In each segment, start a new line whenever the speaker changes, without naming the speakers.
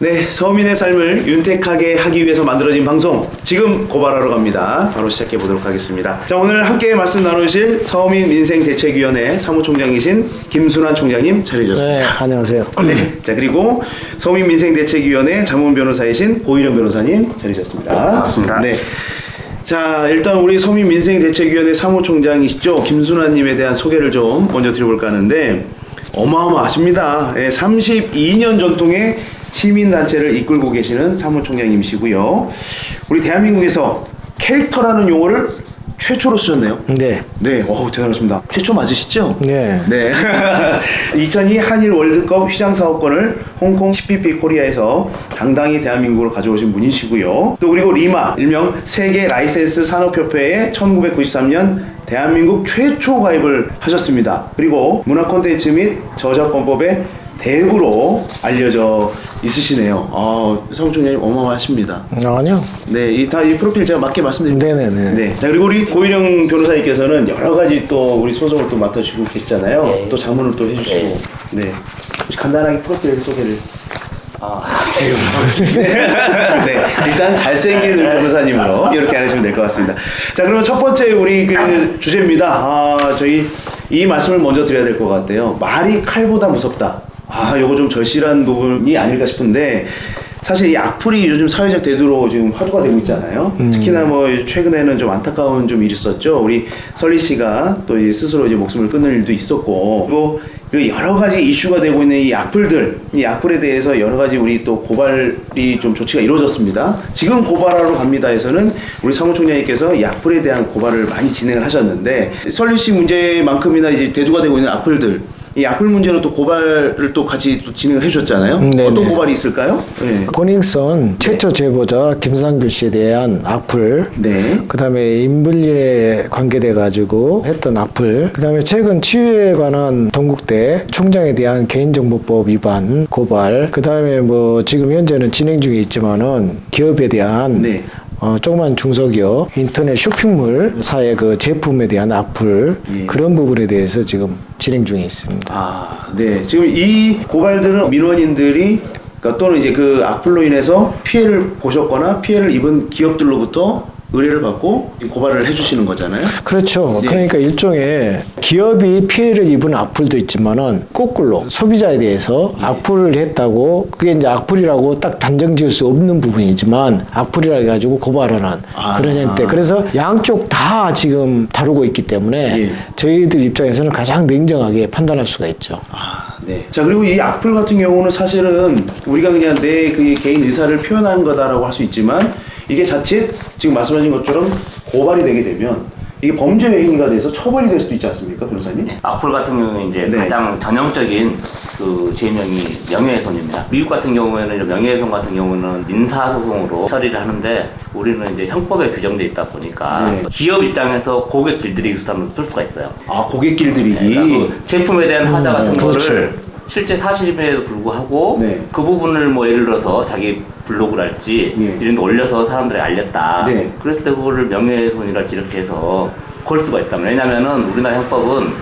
네, 서민의 삶을 윤택하게 하기 위해서 만들어진 방송 지금 고발하러 갑니다. 바로 시작해 보도록 하겠습니다. 자, 오늘 함께 말씀 나누실 서민 민생 대책위원회 사무총장이신 김순환 총장님 자리해
네,
주셨습니다.
안녕하세요.
네. 자, 그리고 서민 민생 대책위원회 자문 변호사이신 고일영 변호사님 자리해 주셨습니다.
반갑습니다.
네. 자, 일단 우리 서민 민생 대책위원회 사무총장이시죠. 김순환님에 대한 소개를 좀 먼저 드려볼까 하는데 어마어마하십니다. 예, 32년 전통의 시민단체를 이끌고 계시는 사무총장님이시고요. 우리 대한민국에서 캐릭터라는 용어를 최초로 쓰셨네요.
네.
네, 어우, 대단하십니다. 최초 맞으시죠?
네.
네. 2002 한일 월드컵 휘장 사업권을 홍콩 CPP 코리아에서 당당히 대한민국으로 가져오신 분이시고요. 또 그리고 리마, 일명 세계 라이센스 산업협회에 1993년 대한민국 최초 가입을 하셨습니다. 그리고 문화 콘텐츠 및 저작권법의 대부로 알려져 있으시네요. 아, 사무총장님 어마어마하십니다.
아니요.
네, 이 다 이 프로필 제가 맞게 말씀드릴게요.
네네네.
네. 자 그리고 우리 고일영 변호사님께서는 여러 가지 또 우리 소송을 또 맡아주시고 계시잖아요.
네.
또 자문을 또 해주시고. 네. 혹시 간단하게 프로필 소개를.
아, 지금
네. 일단 잘생긴 우리 변호사님으로 이렇게 안 하시면 될 것 같습니다. 자 그러면 첫 번째 우리 그 주제입니다. 아 저희 이 말씀을 먼저 드려야 될 것 같아요. 말이 칼보다 무섭다. 아 요거 좀 절실한 부분이 아닐까 싶은데. 사실 이 악플이 요즘 사회적 대두로 지금 화두가 되고 있잖아요. 특히나 뭐 최근에는 좀 안타까운 좀 일이 있었죠. 우리 설리 씨가 또 이제 스스로 이제 목숨을 끊을 일도 있었고, 그리고 그 여러 가지 이슈가 되고 있는 이 악플들, 이 악플에 대해서 여러 가지 우리 또 고발이 좀 조치가 이루어졌습니다. 지금 고발하러 갑니다에서는 우리 사무총장님께서 이 악플에 대한 고발을 많이 진행을 하셨는데 설리 씨 문제만큼이나 이제 대두가 되고 있는 악플들. 이 악플 문제로 또 고발을 또 같이 또 진행을 해주셨잖아요.
음, 네네.
어떤 고발이 있을까요? 네.
고닝선 최초 제보자 김상규 씨에 대한 악플,
네.
그다음에 인불리에 관계돼 가지고 했던 악플, 그다음에 최근 치유에 관한 동국대 총장에 대한 개인정보법 위반 고발, 그다음에 뭐 지금 현재는 진행 중에 있지만은 기업에 대한
네.
어, 조그만 중소기업 인터넷 쇼핑몰 사의 그 제품에 대한 악플
예.
그런 부분에 대해서 지금 진행 중에 있습니다.
아, 네. 지금 이 고발들은 민원인들이 그러니까 또는 이제 그 악플로 인해서 피해를 보셨거나 피해를 입은 기업들로부터 의뢰를 받고 고발을 해주시는 거잖아요.
그렇죠.
네.
그러니까 일종의 기업이 피해를 입은 악플도 있지만은 거꾸로 소비자에 대해서 악플을 했다고 그게 이제 악플이라고 딱 단정 지을 수 없는 부분이지만 악플이라 해가지고 고발하는
아.
그런 형태. 그래서 양쪽 다 지금 다루고 있기 때문에
예.
저희들 입장에서는 가장 냉정하게 판단할 수가 있죠.
아, 네. 자, 그리고 이 악플 같은 경우는 사실은 우리가 그냥 내 그 개인 의사를 표현한 거다라고 할 수 있지만 이게 자칫 지금 말씀하신 것처럼 고발이 되게 되면 이게 범죄 행위가 돼서 처벌이 될 수도 있지 않습니까, 변호사님?
악플 같은 경우는 이제
네.
가장 전형적인 그 죄명이 명예훼손입니다. 미국 같은 경우에는 명예훼손 같은 경우는 민사 소송으로 처리를 하는데 우리는 이제 형법에 규정돼 있다 보니까
네.
기업 입장에서 고객 길들이기 수단으로 쓸 수가 있어요.
아, 고객 길 들이기.
그러니까 그 제품에 대한 화자 같은
그렇죠.
실제 사실임에도 불구하고
네.
그 부분을 뭐 예를 들어서 자기 블로그랄지
예.
이런 데 올려서 사람들에게 알렸다.
네.
그랬을 때 그거를 명예훼손이랄지 이렇게 해서 걸 수가 있다. 왜냐면은 우리나라 형법은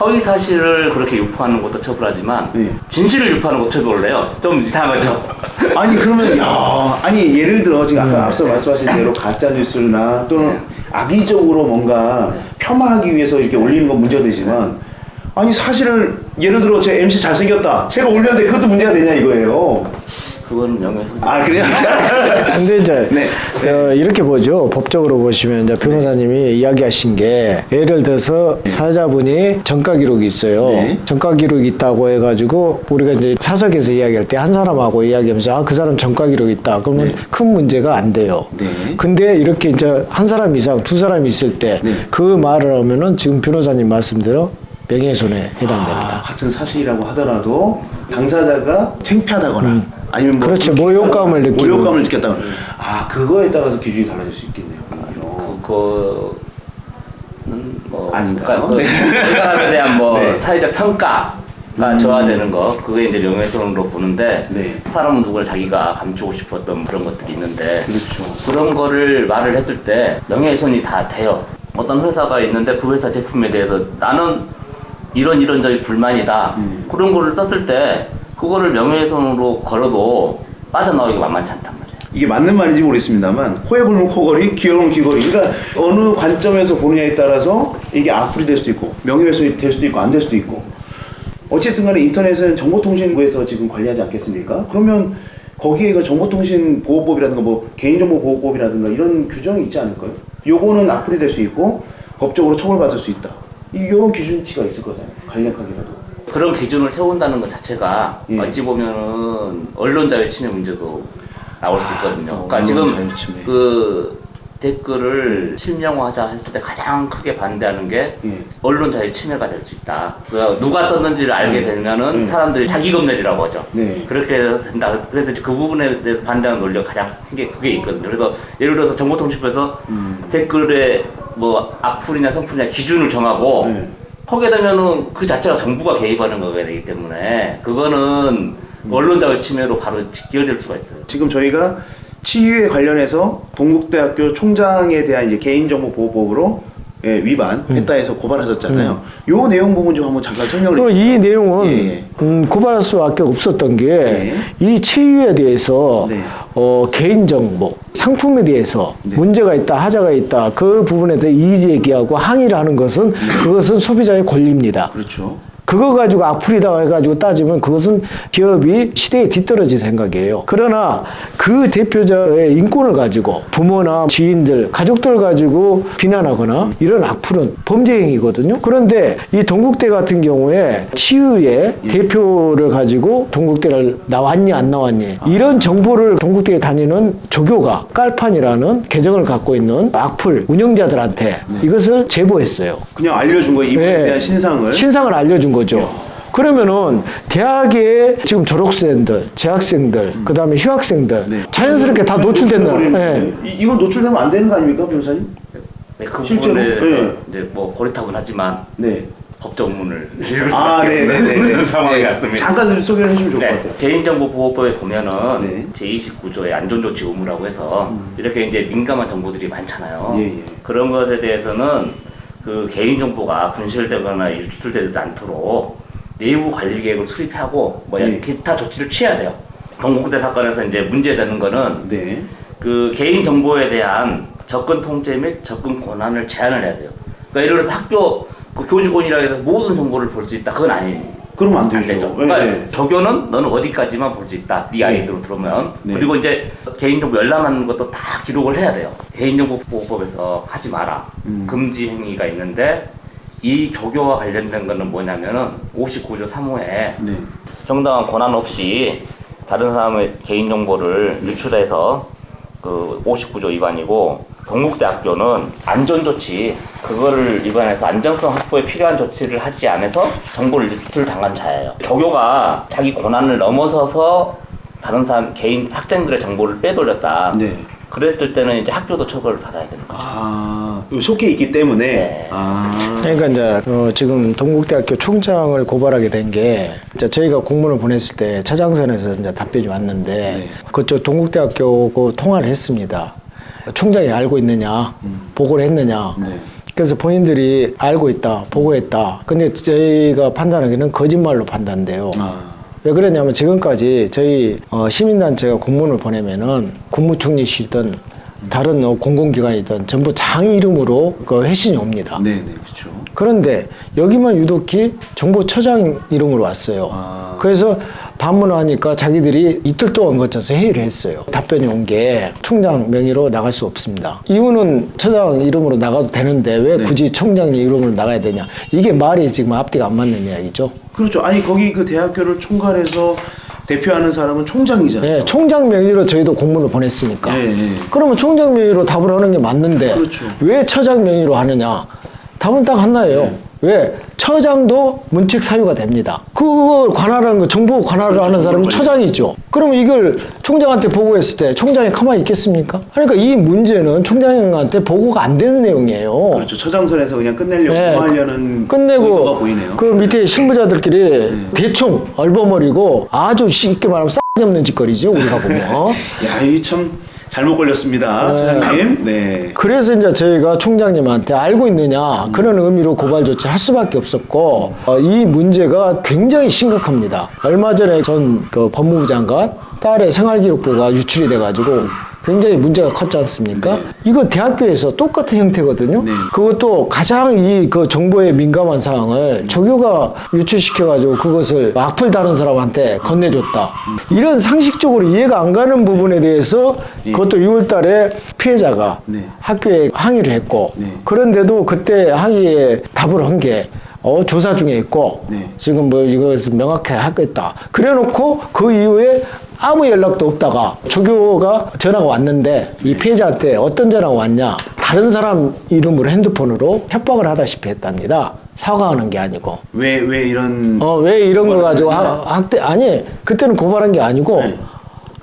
허위 사실을 그렇게 유포하는 것도 처벌하지만
네.
진실을 유포하는 것도 처벌을 해요. 좀 이상한 거죠.
아니 그러면 야 아니 예를 들어 지금 아까 앞서 말씀하신 대로 가짜 뉴스나 또는 악의적으로 뭔가 폄하하기 위해서 이렇게 올리는 건 문제되지만 아니 사실을 예를 들어 제 MC 잘생겼다 제가 올렸는데 그것도 문제가 되냐 이거예요
그건 명예훼손.
아 그래요
근데 이제
네.
어, 이렇게 보죠. 법적으로 보시면 이제 변호사님이 이야기하신 게 예를 들어서 사자분이 전가 기록이 있어요.
네.
전가 기록이 있다고 해가지고 우리가 이제 사석에서 이야기할 때 한 사람하고 이야기하면서 아 그 사람 전가 기록이 있다. 그러면
네.
큰 문제가 안 돼요.
네.
근데 이렇게 이제 한 사람 이상 두 사람 있을 때그
네.
말을 하면은 지금 변호사님 말씀대로 명예훼손에
아,
해당됩니다.
같은 사실이라고 하더라도 당사자가 창피하다거나 아니면 뭐
그렇죠. 모욕감을 느끼고.
모욕감을 느꼈다거나 아 그거에 따라서 기준이 달라질 수 있겠네요
그거는 뭐
아닌가요?
그러니까 그,
네.
그 사람에 대한 뭐
네.
사회적 평가가 저하되는 거 그게 이제 명예훼손으로 보는데
네.
사람은 누구를 자기가 감추고 싶었던 그런 것들이 있는데
그렇죠.
그런 거를 말을 했을 때 명예훼손이 다 돼요. 어떤 회사가 있는데 그 회사 제품에 대해서 나는 이런 이런 점이 불만이다.
음.
그런 거를 썼을 때 그거를 명예훼손으로 걸어도 빠져나오기가 만만치 않단 말이에요.
이게 맞는 말인지 모르겠습니다만 코에 불면 코걸이, 귀에 불면 귀걸이. 그러니까 어느 관점에서 보느냐에 따라서 이게 악플이 될 수도 있고 명예훼손이 될 수도 있고 안 될 수도 있고. 어쨌든 간에 인터넷은 정보통신부에서 지금 관리하지 않겠습니까? 그러면 거기에 그 정보통신보호법이라든가 뭐 개인정보보호법이라든가 이런 규정이 있지 않을까요? 요거는 악플이 될 수 있고 법적으로 처벌받을 수 있다. 이 이런 기준치가 있을 거잖아요. 간략하게라도.
그런 기준을 세운다는 것 자체가
예.
어찌 보면은 언론 자유 침해 문제도 나올 수 있거든요.
또
그러니까
언론
지금
자유 침해.
그 댓글을 실명화하자 했을 때 가장 크게 반대하는 게
예.
언론 자유 침해가 될 수 있다. 그 누가 썼는지를 알게 되면은
음.
사람들이 자기 검열이라고 하죠.
네.
그렇게 된다. 그래서 이제 그 부분에 대해서 반대하는 논리가 가장 큰 게 그게 있거든요. 그래서 예를 들어서 정보통신부에서
음.
댓글에 뭐 악플이냐 성플이냐 기준을 정하고
네.
하게 되면은 그 자체가 정부가 개입하는 거가 되기 때문에 그거는 언론 자유 침해로 바로 직결될 수가 있어요.
지금 저희가 치유에 관련해서 동국대학교 총장에 대한 이제 개인정보 보호법으로 예, 위반했다 해서 고발하셨잖아요. 요 내용 부분 좀 한번 잠깐 설명을
그럼 이 내용은
예, 예.
음, 고발할 수밖에 없었던 게
네.
이 체유에 대해서
네.
어, 개인정보 상품에 대해서
네.
문제가 있다 하자가 있다 그 부분에 대해 이의 제기하고 항의를 하는 것은 그것은 소비자의 권리입니다.
그렇죠.
그거 가지고 악플이다 해가지고 따지면 그것은 기업이 시대에 뒤떨어진 생각이에요. 그러나 그 대표자의 인권을 가지고 부모나 지인들, 가족들 가지고 비난하거나 이런 악플은 범죄 행위거든요. 그런데 이 동국대 같은 경우에 치유의 대표를 가지고 동국대를 나왔니 안 나왔니 이런 정보를 동국대에 다니는 조교가 깔판이라는 계정을 갖고 있는 악플 운영자들한테 이것을 제보했어요.
그냥 알려준 거예요. 이분에
네.
대한 신상을.
신상을 알려준 거 죠. 그러면은 대학에 지금 졸업생들, 재학생들, 그다음에 휴학생들
네.
자연스럽게 다 노출된다. 예.
이, 이건 노출되면 안 되는 거 아닙니까, 변호사님?
네, 그
실제로? 네.
이제 뭐 고리타분 하지만
네.
법정문을 읽을
아,
수밖에
네, 네, 네,
없는
네.
상황이
네.
왔습니다.
잠깐 좀 소개를 해주면 좋을 것
네,
같아요.
개인정보보호법에 보면은
네.
제29조의 안전조치 의무라고 해서 이렇게 이제 민감한 정보들이 많잖아요.
음. 예, 예.
그런 것에 대해서는 그 개인정보가 분실되거나 유출되지 않도록 내부 관리 계획을 수립하고 뭐
예.
기타 조치를 취해야 돼요. 동국대 사건에서 이제 문제되는 거는
네.
그 개인 정보에 대한 접근 통제 및 접근 권한을 제한을 해야 돼요. 그러니까 예를 들어서 학교 그 교직원이라 해서 모든 정보를 볼 수 있다. 그건 아니에요.
그러면
안안
되죠.
그러니까
네.
적용은 너는 어디까지만 볼 수 있다. 네 아이디로 들어오면
네.
그리고 이제 개인정보 열람하는 것도 다 기록을 해야 돼요. 개인정보 보호법에서 하지 마라.
음.
금지 행위가 있는데 이 조교와 관련된 거는 뭐냐면은 59조 3호에
네.
정당한 권한 없이 다른 사람의 개인정보를 유출해서 그 59조 위반이고 동국대학교는 안전조치 그거를 위반해서 안정성 확보에 필요한 조치를 하지 않아서 정보를 유출당한 자예요. 조교가 자기 권한을 넘어서서 다른 사람 개인 학생들의 정보를 빼돌렸다.
네.
그랬을 때는 이제 학교도 처벌을 받아야 되는 거죠.
아, 속해 있기 때문에.
네.
아.
그러니까 이제 어, 지금 동국대학교 총장을 고발하게 된게 저희가 공문을 보냈을 때 차장선에서 이제 답변이 왔는데
네.
그쪽 동국대학교하고 통화를 했습니다. 총장이 알고 있느냐, 보고를 했느냐.
네.
그래서 본인들이 알고 있다, 보고했다. 근데 저희가 판단하기는 거짓말로 판단돼요.
아.
왜 그러냐면 지금까지 저희 어, 시민단체가 공문을 보내면은 국무총리시든 다른 어, 공공기관이든 전부 장 이름으로 그 회신이 옵니다.
네, 네, 그렇죠.
그런데 여기만 유독히 정보처장 이름으로 왔어요.
아.
그래서 반문을 하니까 자기들이 이틀 동안 거쳐서 회의를 했어요. 답변이 온 게 총장 명의로 나갈 수 없습니다. 이유는 처장 이름으로 나가도 되는데 왜
네.
굳이 총장 이름으로 나가야 되냐. 이게 말이 지금 앞뒤가 안 맞는 이야기죠.
그렇죠. 아니 거기 그 대학교를 총괄해서 대표하는 사람은 총장이잖아요.
네, 총장 명의로 저희도 공문을 보냈으니까.
예, 예.
그러면 총장 명의로 답을 하는 게 맞는데
그렇죠.
왜 처장 명의로 하느냐? 답은 딱 하나예요.
네.
왜? 처장도 문책 사유가 됩니다. 그걸 관할하는 거, 정보 관할을
그렇죠,
하는 사람이
정보
처장이죠. 그러면 이걸 총장한테 보고했을 때 총장이 가만히 있겠습니까? 그러니까 이 문제는 총장한테 보고가 안 되는 내용이에요.
그렇죠. 처장선에서 그냥 끝내려고
네,
하려는
끝내고. 그 밑에 신부자들끼리 대충 얼버무리고 아주 쉽게 말하면 싸 없는 짓거리죠 우리가 보면
야, 이참 잘못 걸렸습니다, 차장님. 네.
그래서 이제 저희가 총장님한테 알고 있느냐 그런 의미로 고발 조치를 할 수밖에 없었고 어, 이 문제가 굉장히 심각합니다. 얼마 전에 전 그 법무부 장관 딸의 생활기록부가 유출이 돼가지고 굉장히 문제가 컸지 않습니까? 이거 대학교에서 똑같은 형태거든요.
네.
그것도 가장 이 그 정보에 민감한 사항을 조교가 유출시켜가지고 그것을 악플 다른 사람한테 건네줬다. 이런 상식적으로 이해가 안 가는 부분에 대해서 그것도 6월달에 피해자가
네.
학교에 항의를 했고
네.
그런데도 그때 항의에 답을 한게 어, 조사 중에 있고
네.
지금 뭐 이것을 명확히 하겠다. 그래놓고 그 이후에 아무 연락도 없다가 조교가 전화가 왔는데 이 피해자한테 어떤 전화가 왔냐 다른 사람 이름으로 핸드폰으로 협박을 하다시피 했답니다. 사과하는 게 아니고
왜, 왜 이런.
어 왜 이런 거
고발을
가지고? 학- 학대 아니 그때는 고발한 게 아니고
네.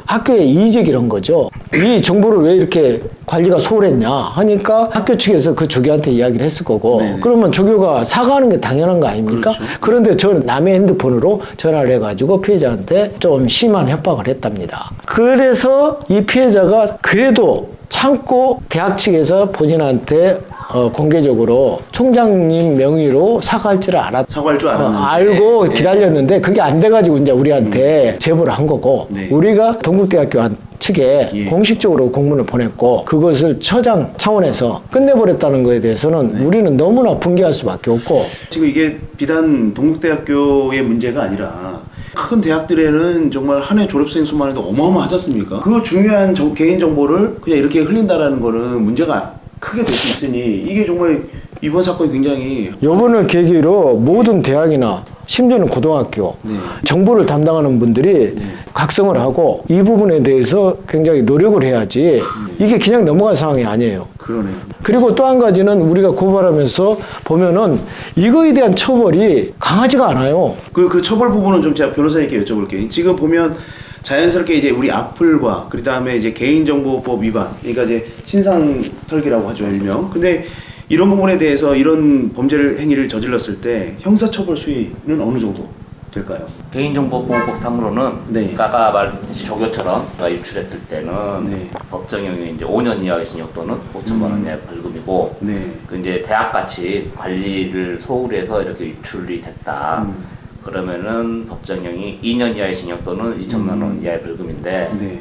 학교에 이직이란 거죠. 이 정보를 왜 이렇게 관리가 소홀했냐 하니까 학교 측에서 그 조교한테 이야기를 했을 거고
네네.
그러면 조교가 사과하는 게 당연한 거 아닙니까?
그렇죠.
그런데 저는 남의 핸드폰으로 전화를 해가지고 피해자한테 좀 심한 협박을 했답니다. 그래서 이 피해자가 그래도 참고 대학 측에서 본인한테 어, 공개적으로 총장님 명의로 사과할 줄을 알았.
사과할 줄
어,
알았는데.
알고
네.
기다렸는데 그게 안 돼가지고 이제 우리한테 제보를 한 거고
네.
우리가 동국대학교 한 측에
예.
공식적으로 공문을 보냈고 그것을 처장 차원에서 끝내버렸다는 거에 대해서는
네.
우리는 너무나 분개할 수밖에 없고
지금 이게 비단 동국대학교의 문제가 아니라 큰 대학들에는 정말 한 해 졸업생 수만 해도 어마어마하지 않습니까? 그 중요한 정- 개인 정보를 그냥 이렇게 흘린다라는 거는 문제가 크게 될 수 있으니 이게 정말 이번 사건이 굉장히
요번을 계기로 모든 대학이나 심지어는 고등학교
네.
정보를 담당하는 분들이 각성을 하고 이 부분에 대해서 굉장히 노력을 해야지 이게 그냥 넘어갈 상황이 아니에요.
그러네요.
그리고 또 한 가지는 우리가 고발하면서 보면은 이거에 대한 처벌이 강하지가 않아요.
그, 그 처벌 부분은 좀 제가 변호사님께 여쭤볼게요. 지금 보면 자연스럽게 이제 우리 악플과 그 다음에 이제 개인정보법 위반, 그러니까 이제 신상 털기라고 하죠 일명. 근데 이런 부분에 대해서 이런 범죄를 행위를 저질렀을 때 형사처벌 수위는 어느 정도 될까요?
개인정보보호법상으로는
네.
아까 말했듯이 조교처럼 유출했을 때는
네.
법정형이 이제 5년 이하의 징역 또는 5천만 원 이하의 벌금이고
네.
그 이제 대학 같이 관리를 소홀히 해서 이렇게 유출이 됐다.
음.
그러면은 법정형이 2년 이하의 징역 또는 2천만 원 이하의 벌금인데
네.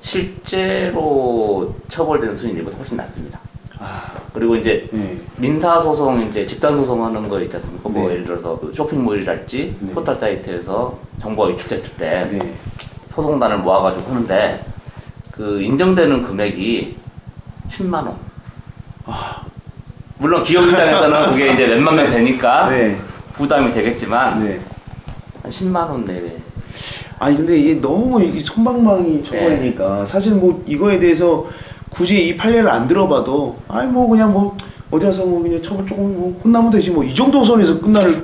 실제로 처벌되는 수준이 이보다 훨씬 낮습니다.
아,
그리고 이제
네.
민사 소송 이제 집단 소송하는 거 있지 않습니까? 뭐
네.
예를 들어서 그 쇼핑몰이랄지
네.
포털 사이트에서 정보가 유출됐을 때
네.
소송단을 모아가지고 하는데 그 인정되는 금액이 10만 원. 물론 기업 입장에서는 그게 이제 몇만 명 되니까
네.
부담이 되겠지만
네.
한 10만 원 내외.
아니 근데 이게 너무 이 손방망이 처벌이니까 사실 뭐 이거에 대해서 굳이 이 판례를 안 들어봐도 아니 뭐 그냥 뭐 어디 가서 뭐 그냥 처벌 조금 뭐 혼나면 되지 뭐 이 정도 선에서 끝날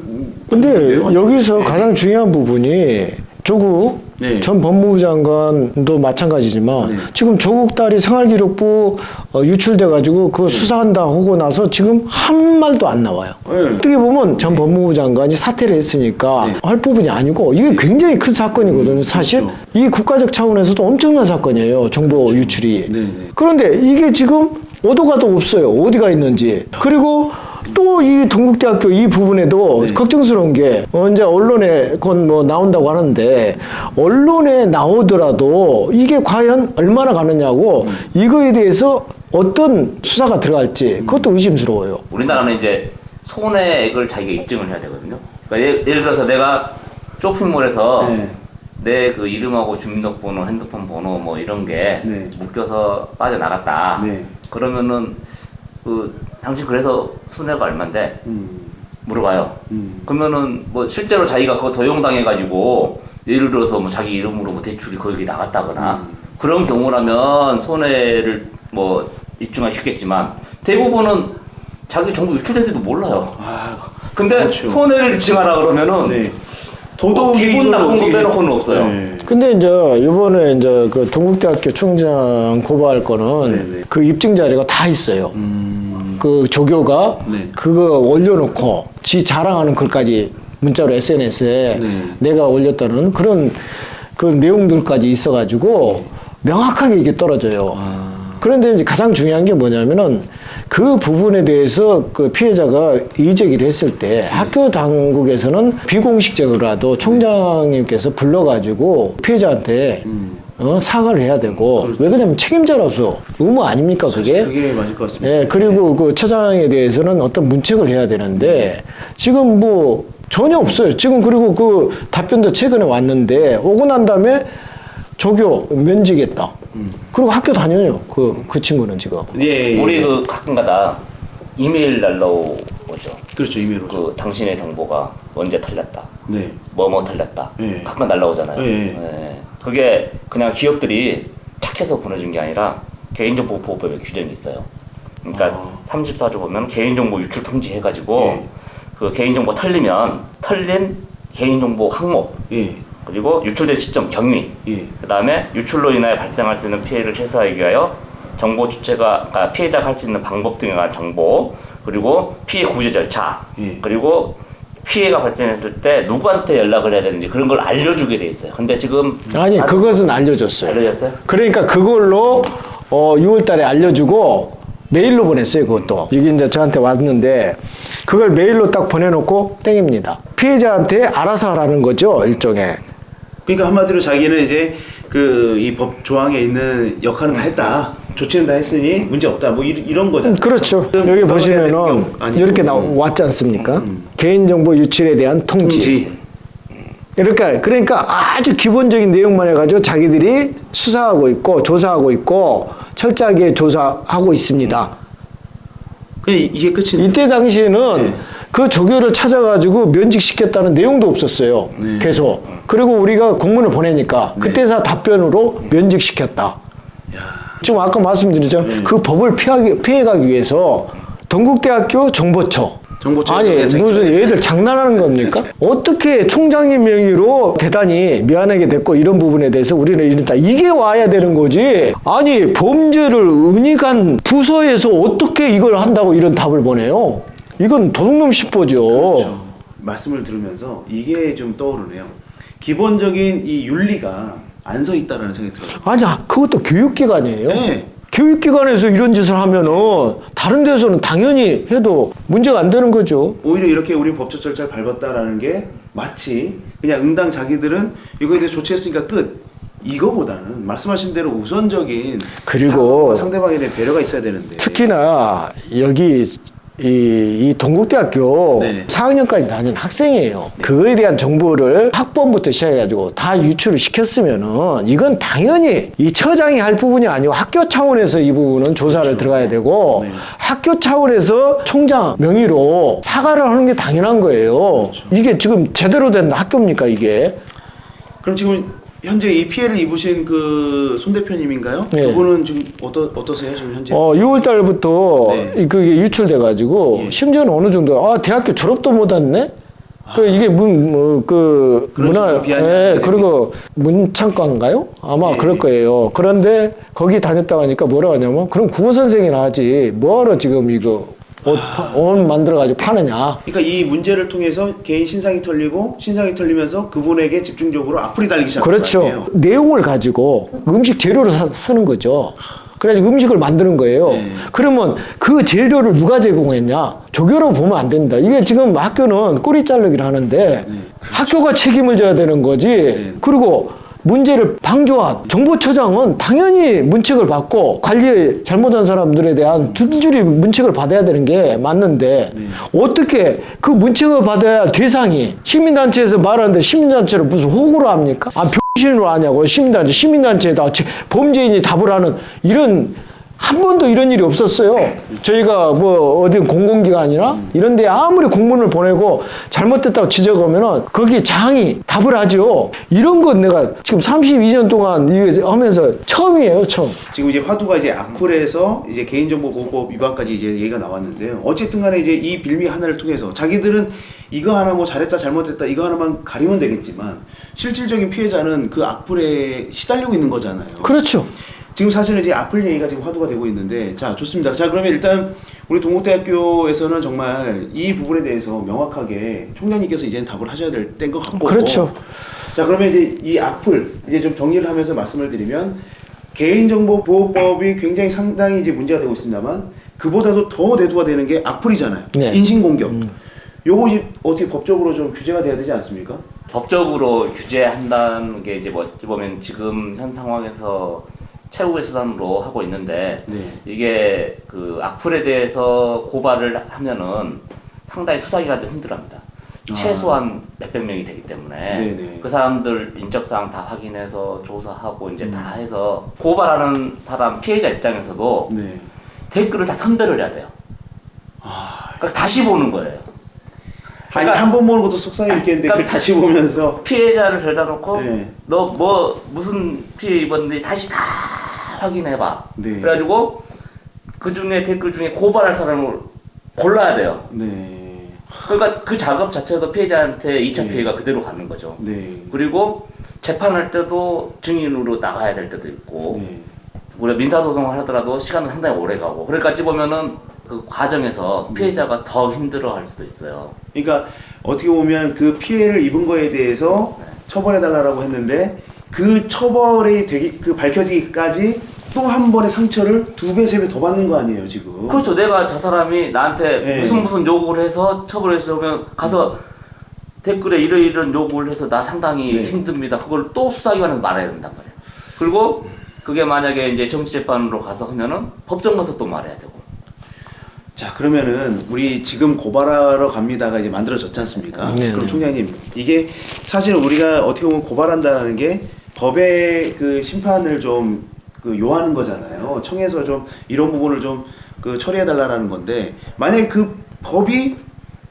근데. 여기서
네.
가장 중요한 부분이 조국
네.
전 법무부 장관도 마찬가지지만
네.
지금 조국 딸이 생활기록부 어, 유출돼 가지고 그거 수사한다 하고 나서 지금 한 말도 안 나와요.
네.
어떻게 보면 전 법무부 장관이 사퇴를 했으니까
네.
할 부분이 아니고 이게 굉장히 큰 사건이거든요. 사실
그렇죠.
이 국가적 차원에서도 엄청난 사건이에요. 정보 유출이.
네, 네.
그런데 이게 지금 오도가도 없어요. 어디가 있는지. 그리고 또 이 동국대학교 이 부분에도
네.
걱정스러운 게 언제 언론에 건 뭐 나온다고 하는데 언론에 나오더라도 이게 과연 얼마나 가느냐고
음.
이거에 대해서 어떤 수사가 들어갈지 그것도 의심스러워요.
우리나라는 이제 손해액을 자기가 입증을 해야 되거든요. 그러니까 예, 예를 들어서 내가 쇼핑몰에서
네.
내그 이름하고 주민등록번호, 핸드폰 번호 뭐 이런 게
네.
묶여서 빠져나갔다.
네.
그러면은 그 당신 그래서 손해가 얼마인데
음.
물어봐요.
음.
그러면은 뭐 실제로 자기가 그거 도용당해 가지고 예를 들어서 뭐 자기 이름으로 뭐 대출이 거기 나갔다거나
음.
그런 경우라면 손해를 뭐 입증하기 쉽겠지만 대부분은 자기 정보 유출돼서도 몰라요.
아,
근데
그렇죠.
손해를 입증하라 그러면은
네.
뭐
도덕이
기분
이걸
나쁜 거 빼놓고는 없어요.
네.
근데 이제 이번에 이제 그 동국대학교 총장 고발 건은
네네.
그 입증 자료가 다 있어요.
음.
그 조교가
네.
그거 올려놓고 지 자랑하는 글까지 문자로 SNS에
네.
내가 올렸다는 그런 그 내용들까지 있어가지고 명확하게 이게 떨어져요. 그런데 이제 가장 중요한 게 뭐냐면은 그 부분에 대해서 그 피해자가 이의제기를 했을 때 학교 당국에서는 비공식적으로라도 총장님께서 불러가지고 피해자한테 어, 사과를 해야 되고 왜 그러냐면 책임자로서 의무 아닙니까 그게?
그게 맞을 것 같습니다.
예, 그리고 그 처장에 대해서는 어떤 문책을 해야 되는데 지금 뭐 전혀 없어요. 지금 그리고 그 답변도 최근에 왔는데 오고 난 다음에 조교 면직했다. 그리고 학교 다녀요. 그, 그 친구는 지금.
예, 예.
우리 그 가끔가다 이메일 날라오죠.
그렇죠 이메일로.
그 당신의 정보가 언제 털렸다.
네.
뭐뭐 털렸다.
네.
가끔 날라오잖아요.
네.
네. 그게 그냥 기업들이 착해서 보내준 게 아니라 개인정보 보호법에 규정이 있어요. 그러니까
아.
34조 보면 개인정보 유출 통지 해가지고
네.
그 개인정보 털리면 털린 개인정보 항목
예.
그리고 유출된 시점 경위
예.
그 다음에 유출로 인하여 발생할 수 있는 피해를 최소화하기 위하여 정보 주체가 그러니까 피해자가 할 수 있는 방법 등에 관한 정보 그리고 피해 구제 절차
예.
그리고 피해가 발생했을 때 누구한테 연락을 해야 되는지 그런 걸 알려주게 돼 있어요. 근데 지금
아니,
아-
그것은 알려줬어요.
알려졌어요?
그러니까 그걸로 어 6월 달에 알려주고 메일로 보냈어요, 그것도. 이게 이제 저한테 왔는데 그걸 메일로 딱 보내놓고 땡입니다. 피해자한테 알아서 하라는 거죠, 일종의.
그러니까 한마디로 자기는 이제 그 이 법 조항에 있는 역할은 다 했다. 조치는 다 했으니 문제 없다. 뭐 이, 이런 거잖아요.
그렇죠. 여기 보시면은. 이렇게 나 왔지 않습니까? 개인정보 유출에 대한 통지.
통지.
그러니까 그러니까 아주 기본적인 내용만 해가지고 자기들이 수사하고 있고 조사하고 있고 철저하게 조사하고 있습니다.
그냥 이- 이게 끝이.
이때 당시에는
네.
그 조교를 찾아가지고 면직시켰다는 내용도 없었어요.
네.
계속. 그리고 우리가 공문을 보내니까 그때서 답변으로 면직시켰다. 지금 아까 말씀드렸죠.
네.
그 법을 피하기, 피해가기 위해서 동국대학교 정보처.
정보처
아니 무슨 얘들 장난하는 겁니까? 어떻게 총장님 명의로 대단히 미안하게 됐고 이런 부분에 대해서 우리는 이런다 이게 와야 되는 거지. 아니 범죄를 은닉한 부서에서 어떻게 이걸 한다고 이런 답을 보내요? 이건 도둑놈 십보죠.
그렇죠. 말씀을 들으면서 이게 좀 떠오르네요. 기본적인 이 윤리가 안 서 있다라는 생각이 들어요.
아니 그것도 교육기관이에요.
네.
교육기관에서 이런 짓을 하면은 다른 데서는 당연히 해도 문제가 안 되는 거죠.
오히려 이렇게 우리 법적 절차를 밟았다라는 게 마치 그냥 응당 자기들은 이거에 대해 조치했으니까 끝. 이거보다는 말씀하신 대로 우선적인
그리고
상- 상대방에 대한 배려가 있어야 되는데
특히나 여기 이, 이 동국대학교
네.
4학년까지 다니는 학생이에요. 그거에 대한 정보를 학번부터 시작해가지고 다 유출을 시켰으면은 이건 당연히 이 처장이 할 부분이 아니고 학교 차원에서 이 부분은 조사를 들어가야 되고
네.
학교 차원에서 총장 명의로 사과를 하는 게 당연한 거예요. 이게 지금 제대로 된 학교입니까 이게?
그럼 지금 현재 이 피해를 입으신 그 손 대표님인가요?
네.
그분은 지금 어떠 어떠세요 지금 현재?
어, 6월 달부터
네.
이- 그게 유출돼가지고
예.
심지어는 어느 정도 아 대학교 졸업도 못했네. 그 이게 문그
그런
문화
식으로 비하인드
예
네.
그리고 문창과인가요? 아마
예.
그럴 거예요. 그런데 거기 다녔다 하니까 뭐라 하냐면 그럼 국어 선생이나 하지 뭐하러 지금 이거 옷, 파- 옷 만들어가지고 파느냐.
그러니까 이 문제를 통해서 개인 신상이 털리고 신상이 털리면서 그분에게 집중적으로 악플이 달리기 시작한 거
그렇죠. 내용을 가지고 음식 재료로 사- 쓰는 거죠. 그래가지고 음식을 만드는 거예요.
네.
그러면 그 재료를 누가 제공했냐? 조교로 보면 안 된다. 이게 지금 학교는 꼬리 자르기를 하는데 학교가 책임을 져야 되는 거지.
네.
그리고 문제를 방조한 정보처장은 당연히 문책을 받고 관리 잘못한 사람들에 대한 줄줄이 문책을 받아야 되는 게 맞는데 어떻게 그 문책을 받아야 할 대상이 시민단체에서 말하는데 시민단체를 무슨 호구로 합니까? 아 병신으로 하냐고 시민단체 시민단체에다 제- 범죄인이 답을 하는 이런 한 번도 이런 일이 없었어요. 저희가 뭐 어디 공공기관이나 이런 데 아무리 공문을 보내고 잘못됐다고 지적하면은 거기 장이 답을 하죠. 이런 건 내가 지금 32년 동안 하면서 처음이에요, 처음.
지금 이제 화두가 이제 악플에서 이제 개인정보보호법 위반까지 이제 얘기가 나왔는데요. 어쨌든 간에 이제 이 빌미 하나를 통해서 자기들은 이거 하나 뭐 잘했다 잘못했다 이거 하나만 가리면 되겠지만 실질적인 피해자는 그 악플에 시달리고 있는 거잖아요.
그렇죠.
지금 사실은 이제 악플 얘기가 지금 화두가 되고 있는데 자 좋습니다. 자 그러면 일단 우리 동국대학교에서는 정말 이 부분에 대해서 명확하게 총장님께서 이제는 답을 하셔야 될 때인 것 같고
그렇죠.
자 그러면 이제 이 악플 이제 좀 정리를 하면서 말씀을 드리면 개인정보보호법이 굉장히 상당히 이제 문제가 되고 있습니다만 그보다도 더 대두가 되는 게 악플이잖아요.
네.
인신공격. 요거 이제 어떻게 법적으로 좀 규제가 돼야 되지 않습니까?
법적으로 규제한다는 게 이제 뭐 어찌 보면 지금 현 상황에서 최후의 수단으로 하고 있는데
네.
이게 그 악플에 대해서 고발을 하면은 상당히 수사기관도 힘들어합니다.
아.
최소한 몇백 명이 되기 때문에
네네.
그 사람들 인적사항 다 확인해서 조사하고 이제 다
음.
해서 고발하는 사람 피해자 입장에서도
네.
댓글을 다 선별을 해야 돼요.
아.
그러니까 다시 보는 거예요. 그러니까-
한번 보는 것도 속상해 있겠는데
그러니까-
다시 보면서
피해자를 데려다 놓고
네.
너뭐 무슨 피해 입었는지 다시 다 확인해봐.
네.
그래가지고 그 중에 댓글 중에 고발할 사람을 골라야 돼요.
네.
그러니까 그 작업 자체도 피해자한테 2차
네.
피해가 그대로 가는 거죠.
네.
그리고 재판할 때도 증인으로 나가야 될 때도 있고
네.
우리가 민사소송을 하더라도 시간은 상당히 오래 가고 그러니까 어찌 보면은 그
네.
과정에서 피해자가 더 힘들어 할 수도 있어요.
그러니까 어떻게 보면 그 피해를 입은 거에 대해서
네.
처벌해 달라고 했는데 그 처벌이 되기 그 밝혀지기까지 또 한 번의 상처를 두 배 세 배 더 받는 거 아니에요 지금?
그렇죠. 내가 저 사람이 나한테
네.
무슨 무슨 요구를 해서 처벌해서 그러면 가서 댓글에 이런 이런 요구를 해서 나 상당히
네.
힘듭니다. 그걸 또 수사기관에서 말해야 된단 말이에요. 그리고 그게 만약에 이제 정치재판으로 가서 하면은 법정 가서 또 말해야 되고.
자 그러면은 우리 지금 고발하러 갑니다가 이제 만들어졌지 않습니까?
네,
그럼
네.
총장님 이게 사실 우리가 어떻게 보면 고발한다는 게 법의 그 심판을 좀 그 요하는 거잖아요. 청에서 좀 이런 부분을 좀 그 처리해 달라는 건데 만약에 그 법이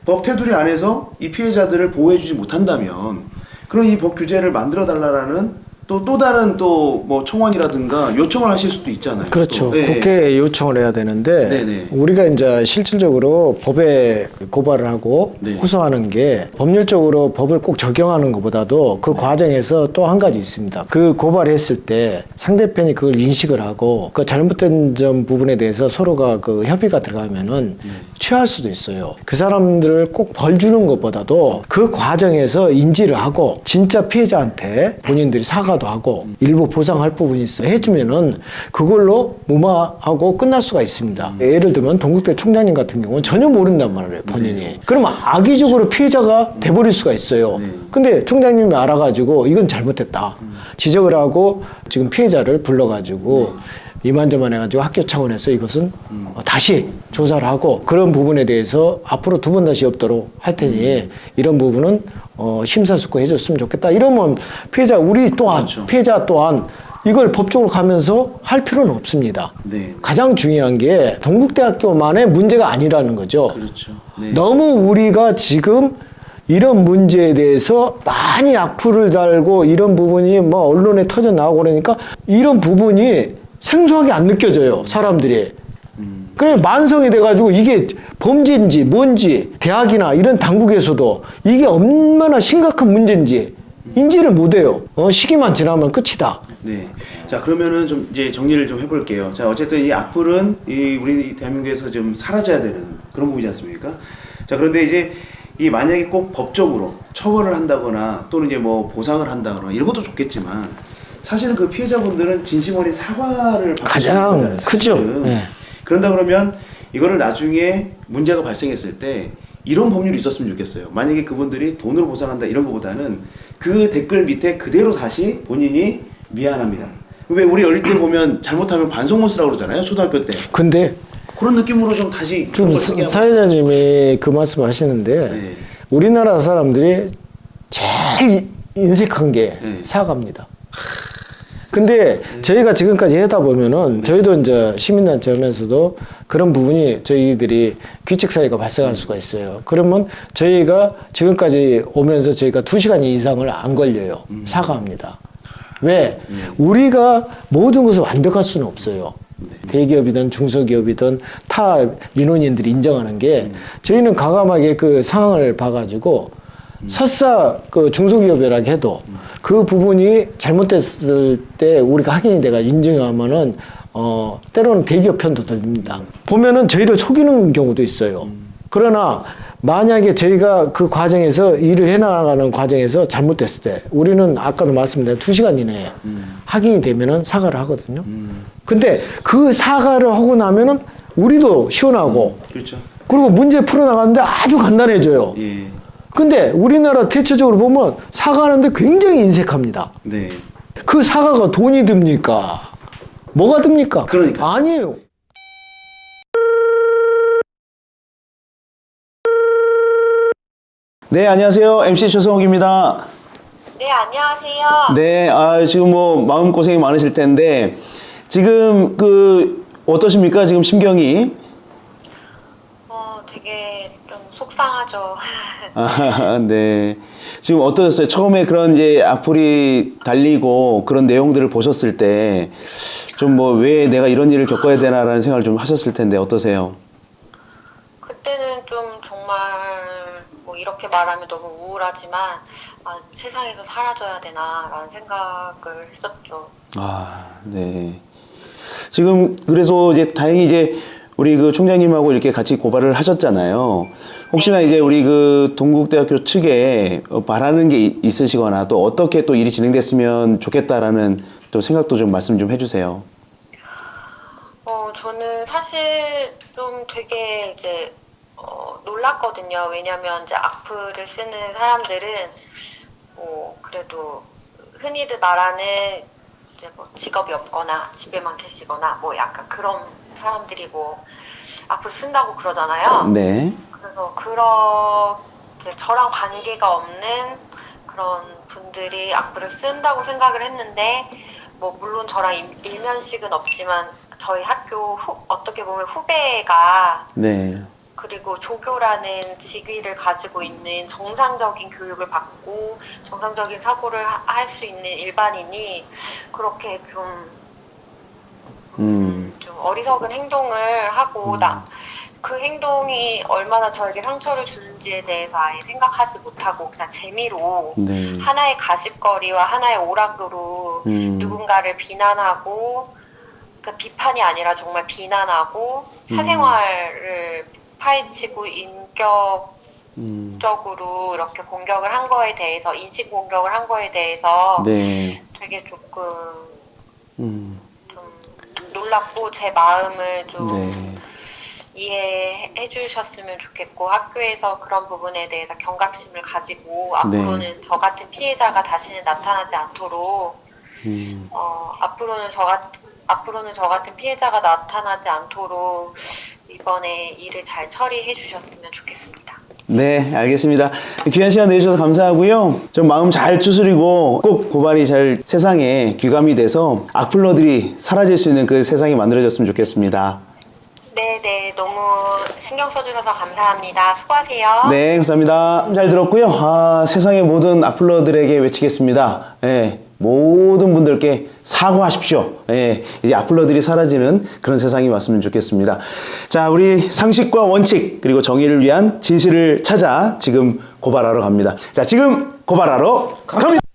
법 테두리 안에서 이 피해자들을 보호해 주지 못한다면 그럼 이법 규제를 만들어 달라라는 또 또 다른 또 뭐 청원이라든가 요청을 하실 수도 있잖아요.
그렇죠.
또. 네.
국회에 요청을 해야 되는데
네네.
우리가 이제 실질적으로 법에 고발을 하고
네.
호소하는 게 법률적으로 법을 꼭 적용하는 것보다도 그 과정에서 또 한 가지 있습니다. 그 고발했을 때 상대편이 그걸 인식을 하고 그 잘못된 점 부분에 대해서 서로가 그 협의가 들어가면은 취할 수도 있어요. 그 사람들을 꼭 벌 주는 것보다도 그 과정에서 인지를 하고 진짜 피해자한테 본인들이 사과 도 하고 일부 보상할 부분이 있어 해주면은 그걸로 무마하고 끝날 수가 있습니다. 예를 들면 동국대 총장님 같은 경우는 전혀 모른단 말이에요 본인이. 그러면 악의적으로 피해자가 돼버릴 수가 있어요.
네.
근데 총장님이 알아가지고 이건 잘못했다 지적을 하고 지금 피해자를 불러가지고 이만저만 해가지고 학교 차원에서 이것은 어, 다시 조사를 하고 그런 부분에 대해서 앞으로 두 번 다시 없도록 할 테니 이런 부분은 어, 심사숙고 해 줬으면 좋겠다. 이러면 피해자 우리 또한
그렇죠.
피해자 또한 이걸 법적으로 가면서 할 필요는 없습니다.
네.
가장 중요한 게 동국대학교만의 문제가 아니라는 거죠.
그렇죠. 네.
너무 우리가 지금 이런 문제에 대해서 많이 악플을 달고 이런 부분이 뭐 언론에 터져 나오고 그러니까 이런 부분이 생소하게 안 느껴져요 사람들이 그래 만성이 돼가지고 이게 범죄인지 뭔지 대학이나 이런 당국에서도 이게 얼마나 심각한 문제인지 인지를 못해요 어, 시기만 지나면 끝이다
네. 자 그러면은 좀 이제 정리를 좀 해볼게요. 자 어쨌든 이 악플은 이 우리 대한민국에서 좀 사라져야 되는 그런 부분이지 않습니까? 자 그런데 이제 이 만약에 꼭 법적으로 처벌을 한다거나 또는 이제 뭐 보상을 한다거나 이런 것도 좋겠지만 사실은 그 피해자분들은 진심 어린 사과를
가장
싶은 거잖아요,
크죠. 네.
그런다 그러면 이거를 나중에 문제가 발생했을 때 이런 법률이 있었으면 좋겠어요. 만약에 그분들이 돈으로 보상한다 이런 것보다는 그 댓글 밑에 그대로 다시 본인이 미안합니다. 왜 우리 어릴 때 보면 잘못하면 반성문 쓰라고 그러잖아요. 초등학교 때.
근데
그런 느낌으로 좀 다시
좀. 사회자님이 그 말씀 하시는데
네.
우리나라 사람들이 제일 인색한 게
네.
사과입니다. 근데 저희가 지금까지 하다 보면은 저희도 이제 시민단체 하면서도 그런 부분이 저희들이 규칙 사유가 발생할 수가 있어요. 그러면 저희가 지금까지 오면서 저희가 두 시간 이상을 안 걸려요. 사과합니다. 왜? 우리가 모든 것을 완벽할 수는 없어요. 대기업이든 중소기업이든 타 민원인들이 인정하는 게 저희는 과감하게 그 상황을 봐가지고 설사 그 중소기업이라 해도 그 부분이 잘못됐을 때 우리가 확인이 돼가 인정하면은 어 때로는 대기업 편도 들립니다. 보면은 저희를 속이는 경우도 있어요. 그러나 만약에 저희가 그 과정에서 일을 해나가는 과정에서 잘못됐을 때 우리는 아까도 말씀드린 두 시간 이내에 확인이 되면은 사과를 하거든요. 근데 그 사과를 하고 나면은 우리도 시원하고
그렇죠.
그리고 문제 풀어나가는데 아주 간단해져요.
예.
근데 우리나라 대체적으로 보면 사과하는데 굉장히 인색합니다.
네.
그 사과가 돈이 듭니까? 뭐가 듭니까?
그러니까.
아니에요.
네, 안녕하세요. MC 조성욱입니다.
네, 안녕하세요.
네, 아, 지금 뭐 마음 고생이 많으실 텐데 지금 그 어떠십니까? 지금 심경이?
어, 되게 좀 속상하죠.
아, 네. 지금 어떠셨어요? 처음에 그런 이제 악플이 달리고 그런 내용들을 보셨을 때 좀 뭐 왜 내가 이런 일을 겪어야 되나라는 생각을 좀 하셨을 텐데 어떠세요?
그때는 좀 정말 뭐 이렇게 말하면 너무 우울하지만 아, 세상에서 사라져야 되나라는 생각을 했었죠.
아, 네. 지금 그래서 이제 다행히 이제 우리 그 총장님하고 이렇게 같이 고발을 하셨잖아요. 혹시나 이제 우리 그 동국대학교 측에 어, 바라는 게 이- 있으시거나 또 어떻게 또 일이 진행됐으면 좋겠다라는 또 생각도 좀 말씀 좀 해주세요.
어, 저는 사실 좀 되게 이제 어, 놀랐거든요. 왜냐면 이제 악플을 쓰는 사람들은 뭐 그래도 흔히들 말하는 이제 뭐 직업이 없거나 집에만 계시거나 뭐 약간 그런 사람들이고 악플 쓴다고 그러잖아요.
네.
그래서 그런 이제 저랑 관계가 없는 그런 분들이 악플을 쓴다고 생각을 했는데 뭐 물론 저랑 일- 일면식은 없지만 저희 학교 후, 어떻게 보면 후배가
네.
그리고 조교라는 직위를 가지고 있는 정상적인 교육을 받고 정상적인 사고를 할 수 있는 일반인이 그렇게 좀
음.
좀 어리석은 행동을 하고 나 그 행동이 얼마나 저에게 상처를 주는지에 대해서 아예 생각하지 못하고 그냥 재미로
네.
하나의 가십거리와 하나의 오락으로
음.
누군가를 비난하고 그 비판이 아니라 정말 비난하고
음.
사생활을 파헤치고 인격적으로
음.
이렇게 공격을 한 거에 대해서 인식 공격을 한 거에 대해서
네.
되게 조금
음.
좀 놀랐고 제 마음을 좀
네.
이해해 주셨으면 좋겠고 학교에서 그런 부분에 대해서 경각심을 가지고 앞으로는 저 같은 피해자가 다시는 나타나지 않도록
음.
어, 앞으로는 저 같, 앞으로는 저 같은 피해자가 나타나지 않도록 이번에 일을 잘 처리해 주셨으면 좋겠습니다.
네, 알겠습니다. 귀한 시간 내주셔서 감사하고요. 좀 마음 잘 추스리고 꼭 고발이 잘 세상에 귀감이 돼서 악플러들이 사라질 수 있는 그 세상이 만들어졌으면 좋겠습니다.
네, 네, 너무 신경 써주셔서 감사합니다. 수고하세요.
네, 감사합니다. 잘 들었고요. 아, 세상의 모든 악플러들에게 외치겠습니다. 예, 모든 분들께 사과하십시오. 예, 이제 악플러들이 사라지는 그런 세상이 왔으면 좋겠습니다. 자, 우리 상식과 원칙, 그리고 정의를 위한 진실을 찾아 지금 고발하러 갑니다. 자, 지금 고발하러 갑니다.